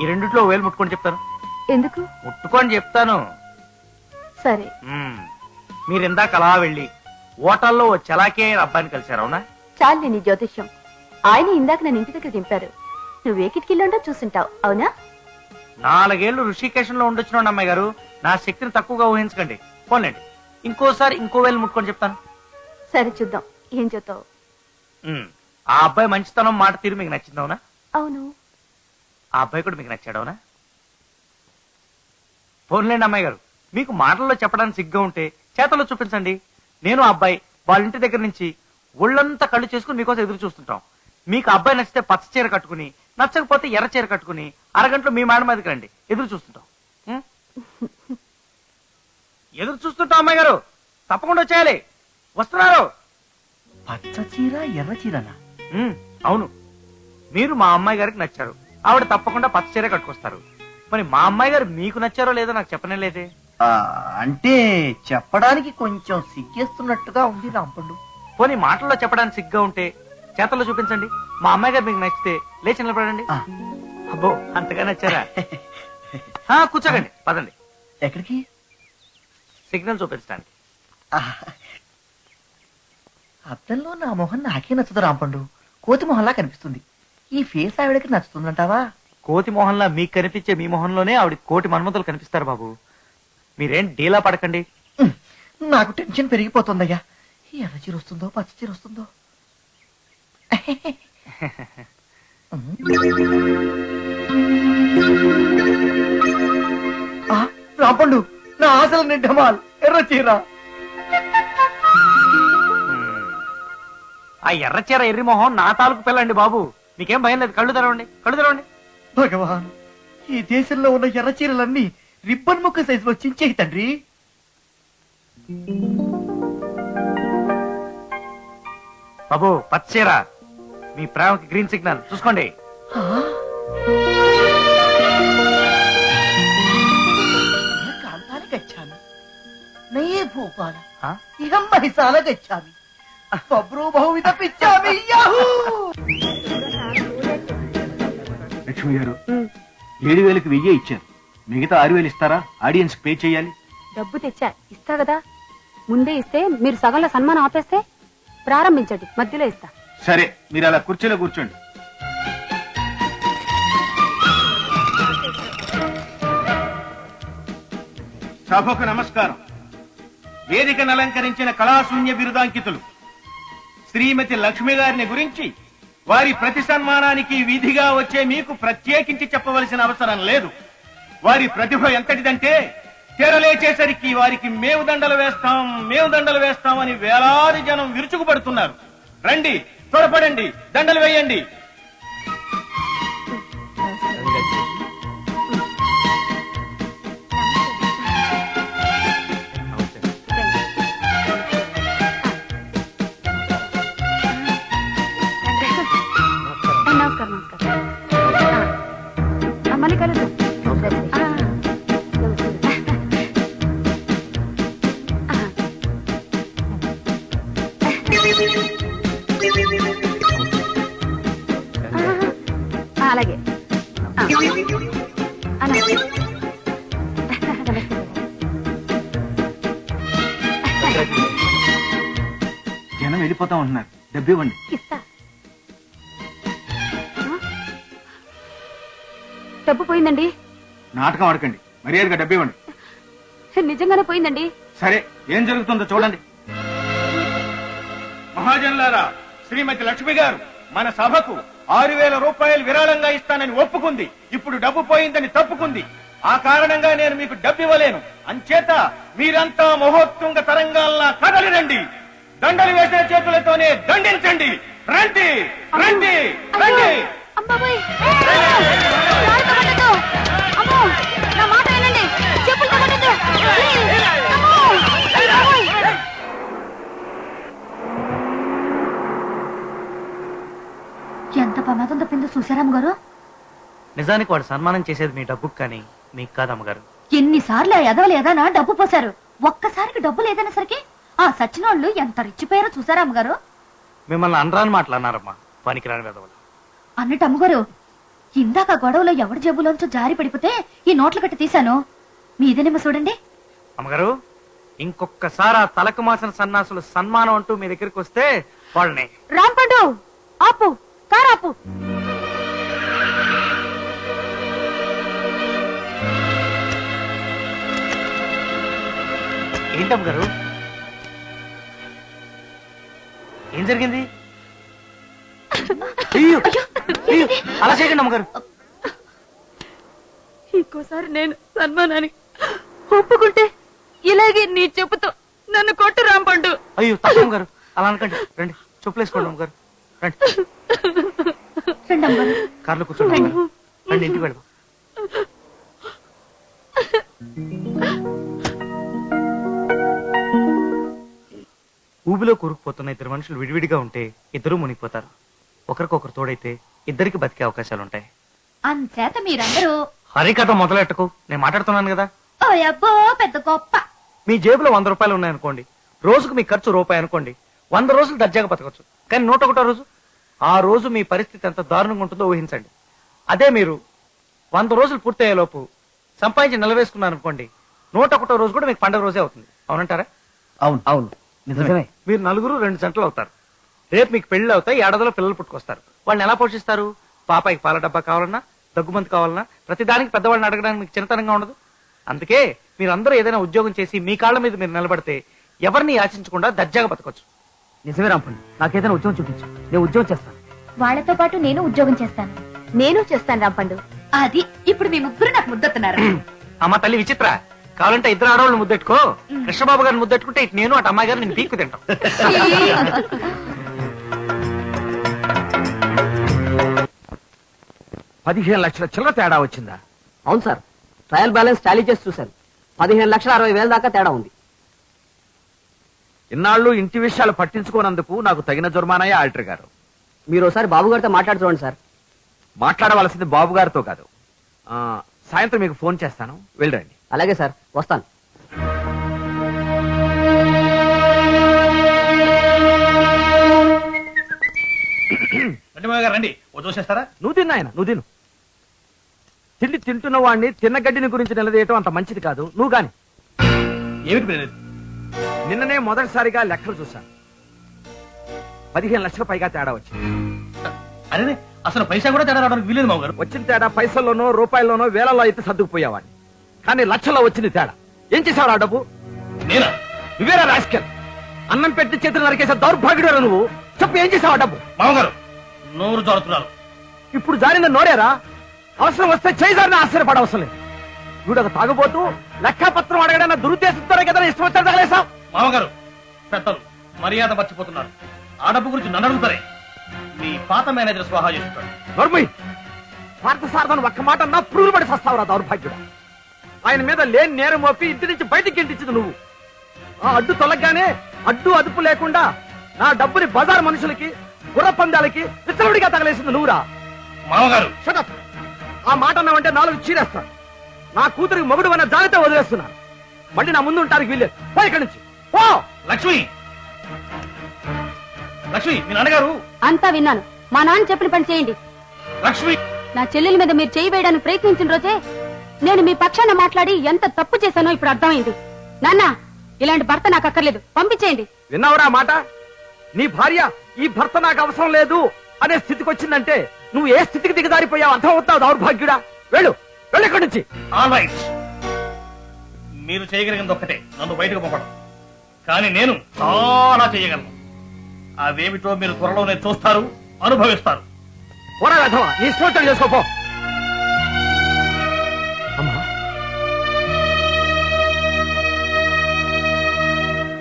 ఈ రెండిట్లో వేలు ముట్టుకొని చెప్తాను ఎందుకు? ముట్టుకొని చెప్తాను. సరే. మ్మ్. మీరు ఇందాక అలా వెళ్ళి ఓటల్లో ఓ చలాకీ అయిన అబ్బాయిని కలిశారు అవునా? చాలు నీ జ్యోతిష్యం. ఆయన ఇందాక నన్ను ఇంటి దగ్గర దింపారు. నువ్వే కిటికీలో చూసుంటావు అవునా? నాలుగేళ్ళు ఋషికేశంలో ఉండొచ్చిన అమ్మాయి గారు. నా శక్తిని తక్కువగా ఊహించకండి. పోన్లేండి. ఇంకోసారి ఇంకో వేలు ముట్టుకొని చెప్తాను. సరే చూద్దాం. ఏం చెప్తావు మ్మ్. ఆ అబ్బాయి మంచితనం మాట తీరు మీకు నచ్చింది అవునా? అవును. ఆ అబ్బాయి కూడా మీకు నచ్చాడు అవునా పోన్లేండి అమ్మాయి గారు. మీకు మాటల్లో చెప్పడానికి సిగ్గా ఉంటే చేతల్లో చూపించండి. నేను ఆ అబ్బాయి వాళ్ళ ఇంటి దగ్గర నుంచి ఒళ్ళంతా కళ్ళు చేసుకుని మీకోసం ఎదురు చూస్తుంటాం. మీకు అబ్బాయి నచ్చితే పచ్చ చీర కట్టుకుని నచ్చకపోతే ఎర్ర చీర కట్టుకుని అరగంటలో మీ మేడం మీదకి రండి. ఎదురు చూస్తుంటాం. ఉం? ఎదురు చూస్తుంటాం అమ్మాయి గారు. తప్పకుండా వచ్చేయాలి. వస్తున్నారు. పచ్చ చీర ఎర్ర చీరనా? ఉం, అవును. మీరు మా అమ్మాయి గారికి నచ్చారు. ఆవిడ తప్పకుండా పచ్చ చీర కట్టుకొస్తారు. మరి మా అమ్మాయి గారు మీకు నచ్చారో లేదో నాకు చెప్పనే లేదే. ఆ, అంటే చెప్పడానికి కొంచెం సిగ్గేస్తున్నట్టుగా ఉంది రాంపండు పోనీ మాటల్లో చెప్పడానికి సిగ్గా ఉంటే చేతల్లో చూపించండి. మా అమ్మాయి గారు మీకు నచ్చితే లేచి నిలబడండి. ఆ, అబ్బో అంతగా నచ్చారా? ఆ, కూర్చోకండి. పదండి. ఎక్కడికి? సిగ్నల్ చూపించడానికి. ఆ, అద్దంలో నా మొహం నాకే నచ్చదు రాంపండు. కోతి మొహంలా కనిపిస్తుంది. ఈ ఫేస్ ఆవిడకి నచ్చుతుందంటావా? కోతి మొహంలా మీకు కనిపించే మీ మొహంలోనే ఆవిడ కోటి మన్మతులు కనిపిస్తారు బాబు. మీరేం డీలా పడకండి. నాకు టెన్షన్ పెరిగిపోతుందయ్యా. ఎర్ర చీర వస్తుందో పచ్చ చీర వస్తుందో. ఆ, రాంపండు నా ఆశలు నిండమాల్ ఎర్ర చీర. ఆ ఎర్ర చీర ఎర్రి మొహం నా తాలూకు పిల్లండి బాబు. మీకేం భయం లేదు కళ్ళు తెరవండి కళ్ళు తెరవండి. భగవాన్ ఈ దేశంలో ఉన్న ఎర్ర చీరలన్నీ రిబ్బన్ ముక్క సైజులో చించేయి తండ్రి. బాబు పచ్చ చీర మీ ప్రేమకి గ్రీన్ సిగ్నల్ చూసుకోండి. గచ్చామి. నయే భూపాల? ఇహం మహిసాల గచ్చామి. బబ్రూ బహువిధ పిచ్చామి యాహూ! లక్ష్మి గారు ఏడు వేలకు వెయ్యి ఇచ్చారు. మిగతా ఆరు వేలు ఇస్తారా? ఆడియన్స్ పే చేయాలి. డబ్బు తెచ్చా? ఇస్తా కదా. ముందే ఇస్తే మీరు సగంలో సన్మానం ఆపేస్తే ప్రారంభించండి. మధ్యలో ఇస్తా. సరే మీరు అలా కుర్చీలో కూర్చోండి. సభకు నమస్కారం. వేదికను అలంకరించిన కళాశూన్య బిరుదాంకితులు. శ్రీమతి లక్ష్మి గారిని గురించి వారి ప్రతి సన్మానానికి విధిగా వచ్చే మీకు ప్రత్యేకించి చెప్పవలసిన అవసరం లేదు. వారి ప్రతిభ ఎంతటిదంటే తెరలేచేసరికి వారికి మేము దండలు వేస్తాం మేము దండలు వేస్తాం అని వేలాది జనం విరుచుకుపడుతున్నారు. రండి త్వరపడండి దండలు వేయండి. మళ్ళీ. ఆ, అలాగే. జనం వెళ్ళిపోతా ఉంటున్నారు. డబ్బు ఇవ్వండి. డబ్బు పోయిందండి? నాటకం ఆడకండి. మర్యాదగా డబ్బు ఇవ్వండి. నిజంగానే పోయిందండి? సరే ఏం జరుగుతుందో చూడండి. మహాజనులారా శ్రీమతి లక్ష్మి గారు మన సభకు ఆరు వేల రూపాయలు విరాళంగా ఇస్తానని ఒప్పుకుంది. ఇప్పుడు డబ్బు పోయిందని తప్పుకుంది. ఆ కారణంగా నేను మీకు డబ్బు ఇవ్వలేను. అంచేత మీరంతా మహోత్తుంగ తరంగాల్లా కదలి రండి దండలు వేసిన చేతులతోనే దండించండి. రండి రండి రండి. అమ్మో! నా మాట వినండి! ఎంత ప్రమాదం తప్పిందో చూసారామ్ గారు నిజానికి వాడు సన్మానం చేసేది మీ డబ్బుకు కానీ మీకు కాదు అమ్మగారు. ఎన్నిసార్లు ఎదవలు ఏదైనా డబ్బు పోశారు. ఒక్కసారికి డబ్బు లేదనే సరికి ఆ సచ్చినోళ్ళు ఎంత రిచ్చిపోయారో చూసారా అమ్మగారు? మిమ్మల్ని అనరాని మాటలు అన్నారమ్మా. పనికిరాని వెదవలు. అన్నట్టు అమ్మగారు ఇందాక గొడవలో ఎవడి జేబులోంచో జారి పడిపోతే ఈ నోట్ల కట్టి తీశాను. మీదేనేమో చూడండి. అమ్మగారు ఇంకొకసారి ఆ తలకు మాసిన సన్నాసులు సన్మానం అంటూ మీ దగ్గరికి వస్తే వాళ్ళని రాంపండు ఆపు కారు ఆపు. ఏంటమ్మగారు ఏం జరిగింది? అయ్యో, అయ్యో, అలా చేయకండి అమ్మగారు. ఇంకోసారి నేను సన్మానానికి ఒప్పుకుంటే ఇలాగే నీ చెప్పుతో నన్ను కొట్టు రాంపండు. అయ్యో తప్పమ్మ గారు అలా అనకండి. రండి చెప్పులేసుకోండి అమ్మగారు. రండి. రండి అమ్మగారు కార్లో కూర్చోండి అమ్మగారు. రండి ఇంటికి వెళ్దాం ఊబిలో కూరుకుపోతున్న ఇద్దరు మనుషులు విడివిడిగా ఉంటే ఇద్దరూ మునిగిపోతారు. ఒకరికొకరు తోడైతే ఇద్దరికి బతికే అవకాశాలు ఉంటాయి అంచేత మీరందరూ హరికథ మొదలెట్టకు. నేను మాట్లాడుతున్నాను కదా. ఓ అబ్బో పెద్ద గొప్ప. మీ జేబులో వంద రూపాయలు ఉన్నాయనుకోండి రోజుకు మీ ఖర్చు రూపాయి అనుకోండి వంద రోజులు దర్జాగా బతకచ్చు కానీ నూట ఒకటో రోజు? ఆ రోజు మీ పరిస్థితి ఎంత దారుణంగా ఉంటుందో ఊహించండి. అదే మీరు వంద రోజులు పూర్తయ్యేలోపు సంపాదించి నిలవేసుకున్నారు అనుకోండి నూట ఒకటో రోజు కూడా మీకు పండగ రోజే అవుతుంది. అవునంటారా? అవును. అవును. నిజమే మీరు నలుగురు రెండు జంటలు అవుతారు. రేపు మీకు పెళ్ళి అవుతాయి ఏడాదిలో పిల్లలు పుట్టుకొస్తారు. వాళ్ళని ఎలా పోషిస్తారు? పాపాయికి పాల డబ్బా కావాలన్నా దగ్గుమంది కావాలన్నా ప్రతిదానికి పెద్దవాళ్ళని అడగడానికి మీకు చిన్నతనంగా ఉండదు? అందుకే మీరందరూ ఏదైనా ఉద్యోగం చేసి మీ కాళ్ళ మీద మీరు నిలబడితే ఎవరిని యాచించకుండా దర్జాగా బతకొచ్చు. నిజమే రాంపండు నాకేదైనా ఉద్యోగం చూపించు. నేను ఉద్యోగం చేస్తాను. వాళ్ళతో పాటు నేను ఉద్యోగం చేస్తాను. నేను చేస్తాను రాంపండు. అది ఇప్పుడు మీ ముగ్గురు నాకు ముద్దతున్నారు అమ్మ తల్లి విచిత్ర. కావాలంటే ఇద్దరు ఆడవాళ్ళు ముద్దెట్టుకో. కృష్ణబాబు గారిని ముద్దెట్టుకుంటే ఇటు నేను అటు అమ్మాయి గారు నేను పీక్కు తింటాం. పదిహేను లక్షల చిల్లర తేడా వచ్చిందా? అవును సార్. ట్రయల్ బ్యాలెన్స్ టాలీ చేసి చూశాను. పదిహేను లక్షల అరవై వేల దాకా తేడా ఉంది. ఇన్నాళ్ళు ఇంటి విషయాలు పట్టించుకోనందుకు నాకు తగిన జుర్మానాయే ఆల్టర్ గారు. మీరు ఒకసారి బాబు గారితో మాట్లాడి చూడండి సార్. మాట్లాడవలసింది బాబు గారితో కాదు. ఆ, సాయంత్రం మీకు ఫోన్ చేస్తాను. వెళ్ళండి. అలాగే సార్. వస్తాను. రండి మామయ్య గారు రండి. ఓ చూసేస్తారా నువ్వు తిన్న ఆయన నువ్వు తిను. తిండి తింటున్న వాడిని తిన్న గడ్డిని గురించి నిలదీయటం అంత మంచిది కాదు. నువ్వు గాని. ఏమిటి? నిన్ననే మొదటిసారిగా లెక్కలు చూశాను. పదిహేను లక్షల పైగా తేడా వచ్చింది. అరే అసలు పైసా కూడా తేడా రావడానికి వీలేదు వచ్చిన తేడా పైసల్లోనో రూపాయల్లోనో వేలలో అయితే సర్దుకుపోయేవాడిని. కానీ లక్షల్లో వచ్చింది తేడా. ఏం చేసావు ఆ డబ్బు? నేనా? నువ్వేరా రాస్కెల్? అన్నం పెట్టి చేతులు నరికేసే దౌర్భాగ్యుడు నువ్వు? చెప్పు ఏం చేసావు ఆ డబ్బు? మామగారు నోరు జారుతున్నారు. ఇప్పుడు జారిన నోరేరా? అవసరం వస్తే చేజారిన ఆశ్చర్యపడవసరం లేదు వీడొక తాగుబోతూ లెక్కపత్రం అడగడన్న దురుద్దేశంతోనే కదా ఇష్టం వచ్చాడు తగలేసావు మామగారు పెద్దలు మర్యాద మర్చిపోతున్నారు. ఆ డబ్బు గురించి నన్ను అడుగుతారే. మీ పాత మేనేజర్ స్వాహా చేస్తాడు. నర్మి పార్థసారథను ఒక్క మాట అన్నా పురుగులు పడి సస్తావురా దౌర్భాగ్యుడు. ఆయన మీద లేని నేరం మోపి ఇంటి నుంచి బయటికి గెంటించింది నువ్వు. ఆ అడ్డు తొలగగానే అడ్డు అదుపు లేకుండా నా డబ్బుని బజార్ మనుషులకి గుర్ర పందాలకి విచ్చలవిడిగా తగలేసింది నువ్వురా. మామగారు షటప్ ఆ మాట అన్నావంటే నాలుగు చీరేస్తా. నా కూతురికి మొగుడు అన్న జాగ్రత్త వదిలేస్తున్నా. మళ్ళీ నా ముందు ఉంటానికి వీల్లేదు. పో ఇక్కడి నుంచి. పో! లక్ష్మి! లక్ష్మి మీ నాన్నగారు? అంతా విన్నాను. మా నాన్న చెప్పిన పని చేయండి. లక్ష్మి! నా చెల్లెల మీద మీరు చేయి వేయడానికి ప్రయత్నించిన రోజే నేను మీ పక్షాన మాట్లాడి ఎంత తప్పు చేశానో ఇప్పుడు అర్థమైంది. నాన్న ఇలాంటి భర్త నాకు అక్కర్లేదు. పంపించేయండి. విన్నావురా మాట? నీ భార్య ఈ భర్త నాకు అవసరం లేదు అనే స్థితికి వచ్చిందంటే నువ్వు ఏ స్థితికి దిగజారిపోయావు? అర్థం అవుతావు దౌర్భాగ్యుడా? వెళ్ళు. వెళ్ళు ఇక్కడి నుంచి. ఆల్ రైట్ మీరు చేయగలిగింది ఒక్కటే. నన్ను బయటకు పంపడం. కానీ నేను చాలా చేయగలను. అవేమిటో మీరు త్వరలోనే చూస్తారు అనుభవిస్తారు. నీ వచ్చినట్టు చేసుకోపో.